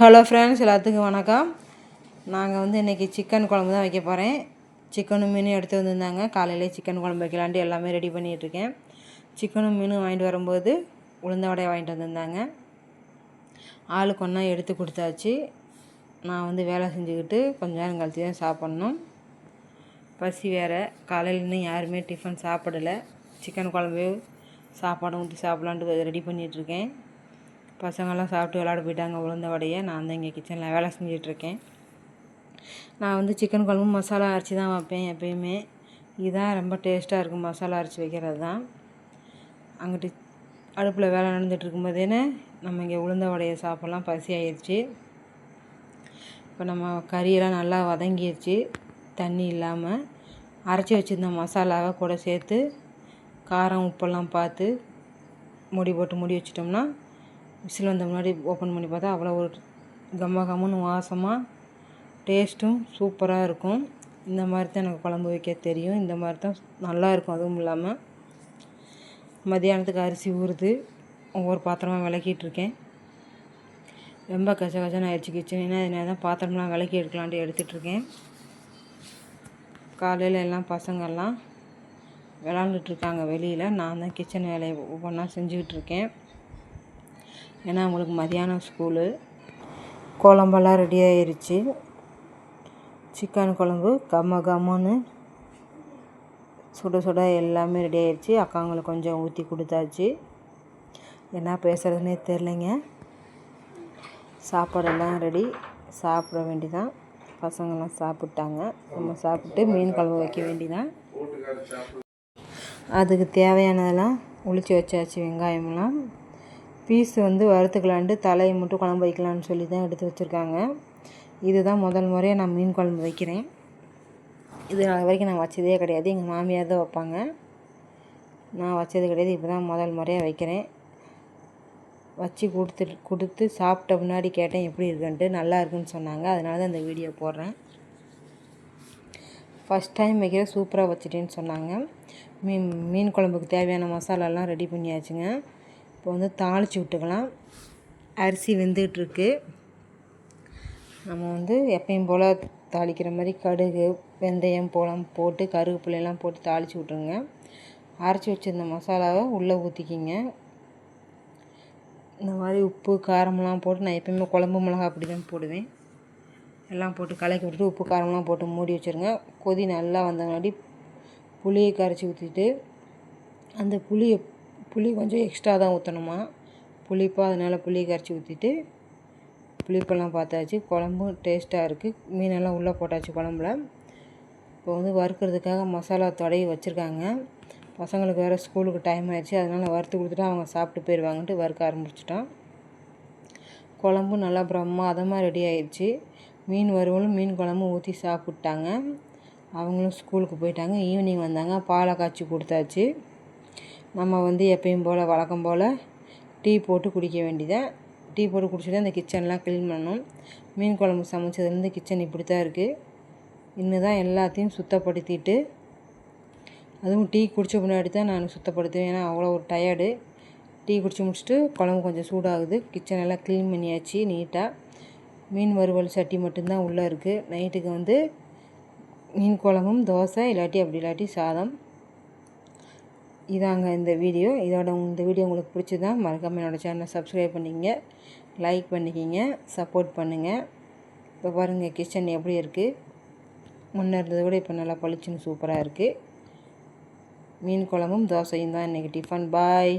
Hello friends எல்லாத்துக்கும் வணக்கம். நாங்கள் வந்து இன்றைக்கி சிக்கன் குழம்பு தான் வைக்க போகிறேன் சிக்கனும் மீனும் எடுத்து வந்திருந்தாங்க. காலையிலே சிக்கன் குழம்பு வைக்கலான்ட்டு எல்லாமே ரெடி பண்ணிகிட்ருக்கேன் சிக்கனும் மீனும் வாங்கிட்டு வரும்போது உளுந்த வடையை வாங்கிட்டு வந்திருந்தாங்க. ஆளுக்கு ஒன்றா எடுத்து கொடுத்தாச்சு. நான் வந்து வேலை செஞ்சுக்கிட்டு கொஞ்ச நேரம் கழித்து தான் சாப்பிட்ணும். பசி வேறு. காலையில் இன்னும் யாருமே டிஃபன் சாப்பிடலை. சிக்கன் குழம்பு சாப்பாடும் ஊற்றி சாப்பிட்லான்ட்டு ரெடி பண்ணிகிட்ருக்கேன் பசங்களாம் சாப்பிட்டு விளாட போயிட்டாங்க உளுந்த வடையை. நான் தான் இங்கே கிச்சனில் வேலை செஞ்சிட்ருக்கேன். நான் வந்து சிக்கன் குழம்பு மசாலா அரைச்சி தான் வைப்பேன் எப்பயுமே. இதுதான் ரொம்ப டேஸ்ட்டாக இருக்கும் மசாலா அரைச்சி வைக்கிறது தான். அங்கிட்டு அடுப்பில் வேலை நடந்துகிட்டு இருக்கும்போதேனே நம்ம இங்கே உளுந்த வடையை சாப்பிட்லாம் பசி ஆயிடுச்சு இப்போ நம்ம கறியெல்லாம் நல்லா வதங்கிடுச்சு தண்ணி இல்லாமல் அரைச்சி வச்சுருந்த மசாலாவை கூட சேர்த்து காரம் உப்பெல்லாம் பார்த்து முடி போட்டு முடி வச்சிட்டோம்னா விசில் வந்த முன்னாடி ஓப்பன் பண்ணி பார்த்தா அவ்வளோ ஒரு கம்ம கம்முன்னு வாசமாக டேஸ்ட்டும் சூப்பராக இருக்கும். இந்த மாதிரி தான் எனக்கு குழம்பு வைக்க தெரியும். இந்த மாதிரி தான் நல்லா இருக்கும். அதுவும் இல்லாமல் மதியானத்துக்கு அரிசி ஊறுது. ஒவ்வொரு பாத்திரமாக விளக்கிட்டு இருக்கேன். ரொம்ப கச கச்சன்னு ஆயிடுச்சு கிச்சன் அதனால தான் பாத்திரம்லாம் விளக்கி எடுக்கலான்ட்டு எடுத்துகிட்ருக்கேன் காலையில் எல்லாம் பசங்கள்லாம் விளாண்டுட்ருக்காங்க வெளியில். நான் தான் கிச்சன் வேலையை ஒவ்வொன்றா செஞ்சுக்கிட்டு இருக்கேன். ஏன்னா அவங்களுக்கு மதியானம் ஸ்கூலு குழம்பெல்லாம் ரெடி ஆயிடுச்சு சிக்கன் குழம்பு கம்ம கம்முன்னு சுட சுட எல்லாமே ரெடி ஆயிடுச்சு அக்காங்களுக்கு கொஞ்சம் ஊற்றி கொடுத்தாச்சு. என்ன பேசுகிறதுனே தெரிலங்க சாப்பாடெல்லாம் ரெடி சாப்பிட வேண்டிதான். பசங்கள்லாம் சாப்பிட்டாங்க. நம்ம சாப்பிட்டு மீன் குழம்பு வைக்க வேண்டிதான். அதுக்கு தேவையானதெல்லாம் ஒழிச்சு வச்சாச்சு வெங்காயம்லாம் பீஸ் வந்து வறுத்துக்கலான்ட்டு தலையை மட்டும் குழம்பு வைக்கலான்னு சொல்லி தான் எடுத்து வச்சுருக்காங்க. இதுதான் முதல் முறையாக நான் மீன் குழம்பு வைக்கிறேன். இது நாள் வரைக்கும் நான் வச்சதே கிடையாது. எங்கள் மாமியார் தான் வைப்பாங்க. நான் வச்சது கிடையாது. இப்போ தான் முதல் முறையாக வைக்கிறேன். வச்சு கொடுத்துட்டு கொடுத்து சாப்பிட்ட முன்னாடி கேட்டேன் எப்படி இருக்குன்ட்டு. நல்லா இருக்குன்னு சொன்னாங்க. அதனால தான் இந்த வீடியோ போடுறேன். ஃபஸ்ட் டைம் வைக்கிற சூப்பராக வச்சுட்டேன்னு சொன்னாங்க. மீன் மீன் குழம்புக்கு தேவையான மசாலாலாம் ரெடி பண்ணியாச்சுங்க. இப்போ வந்து தாளித்து விட்டுக்கலாம். அரிசி வெந்துகிட்ருக்கு. நம்ம வந்து எப்பயும் போல் தாளிக்கிற மாதிரி கடுகு வெந்தயம் போலம் போட்டு கருவேப்பிலையெல்லாம் போட்டு தாளித்து விட்ருங்க அரைச்சி வச்சுருந்த மசாலாவை உள்ளே ஊற்றிக்கிங்க இந்த மாதிரி உப்பு காரமெல்லாம் போட்டு நான் எப்பயுமே குழம்பு மிளகா அப்படி தான் போடுவேன். எல்லாம் போட்டு கலக்கி விட்டுட்டு உப்பு காரமெல்லாம் போட்டு மூடி வச்சுருங்க. கொதி நல்லா வந்தங்காட்டி புளியை கரைச்சி ஊற்றிட்டு அந்த புளியை புளி கொஞ்சம் எக்ஸ்ட்ரா தான் ஊற்றணுமா புளிப்பாக அதனால் புளியை கரைச்சி ஊற்றிட்டு புளிப்பெல்லாம் பார்த்தாச்சு. குழம்பும் டேஸ்ட்டாக இருக்குது மீனெல்லாம் உள்ளே போட்டாச்சு குழம்புல. இப்போ வந்து வறுக்கிறதுக்காக மசாலா தடவி வச்சுருக்காங்க. பசங்களுக்கு வேறு ஸ்கூலுக்கு டைம் ஆயிடுச்சு. அதனால் வறுத்து கொடுத்துட்டு அவங்க சாப்பிட்டு போயிடுவாங்கன்ட்டு வறுக்க ஆரம்பிச்சிட்டோம் குழம்பும் நல்லா பிரம்மாதமாக ரெடி ஆயிடுச்சு மீன் வறுவலும் மீன் குழம்பும் ஊற்றி சாப்பிட்டாங்க. அவங்களும் ஸ்கூலுக்கு போயிட்டாங்க. ஈவினிங் வந்தாங்க. பாலை காய்ச்சி கொடுத்தாச்சு. நம்ம வந்து எப்பயும் போல் வழக்கம் போல் டீ போட்டு குடிக்க வேண்டியதான் டீ போட்டு குடிச்சிட்டு அந்த கிச்சன்லாம் க்ளீன் பண்ணணும். மீன் குழம்பு சமைச்சதுலேருந்து கிச்சன் இப்படி தான் இருக்குது இன்னும் தான் எல்லாத்தையும் சுத்தப்படுத்திட்டு அதுவும் டீ குடித்த முன்னாடி தான் நான் சுத்தப்படுத்துவேன். ஏன்னா அவ்வளோ ஒரு டயர்டு டீ குடித்து முடிச்சுட்டு குழம்பு கொஞ்சம் சூடாகுது. கிச்சன் எல்லாம் க்ளீன் பண்ணியாச்சு நீட்டாக மீன் வறுவல் சட்டி மட்டும்தான் உள்ளே இருக்குது நைட்டுக்கு வந்து மீன் குழம்பும் தோசை இல்லாட்டி அப்படி இல்லாட்டி சாதம். இதாங்க இந்த வீடியோ. இதோட இந்த வீடியோ உங்களுக்கு பிடிச்சதா மறக்காமல் என்னோடய சேனலை சப்ஸ்கிரைப் பண்ணிக்கங்க. லைக் பண்ணிக்கிங்க. சப்போர்ட் பண்ணுங்கள் இப்போ பாருங்கள் கிச்சன் எப்படி இருக்குது முன்னே இருந்ததை விட இப்போ நல்லா பளிச்சுன்னு சூப்பராக இருக்குது மீன் குழம்பும் தோசையும் தான் இன்றைக்கி டிஃபன். பாய்.